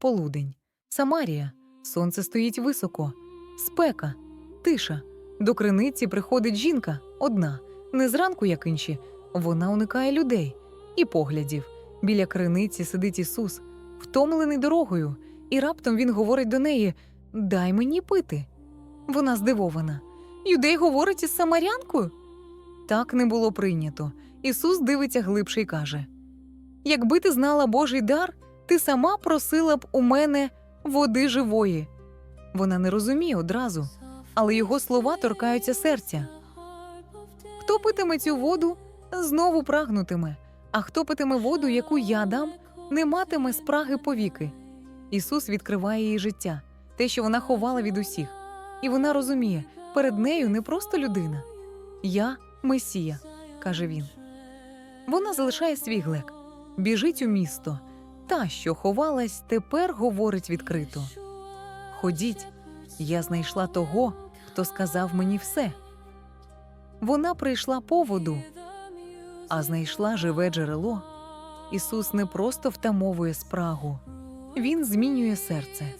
полудень. Самарія. Сонце стоїть високо. Спека, тиша. До криниці приходить жінка одна, не зранку, як інші. Вона уникає людей і поглядів. Біля криниці сидить Ісус, втомлений дорогою, і раптом він говорить до неї: Дай мені пити. Вона здивована. Юдей говорить із самарянкою. Так не було прийнято. Ісус дивиться глибше і каже: Якби ти знала Божий дар, ти сама просила б у мене води живої. Вона не розуміє одразу, але його слова торкаються серця. Хто питиме цю воду, знову прагнутиме, а хто питиме воду, яку я дам, не матиме спраги повіки. Ісус відкриває її життя, те, що вона ховала від усіх, і вона розуміє, перед нею не просто людина. Я Месія, каже він. Вона залишає свій глек, біжить у місто. Та, що ховалась, тепер говорить відкрито. Ходіть, я знайшла того, хто сказав мені все. Вона прийшла поводу, а знайшла живе джерело. Ісус не просто втамовує спрагу, Він змінює серце.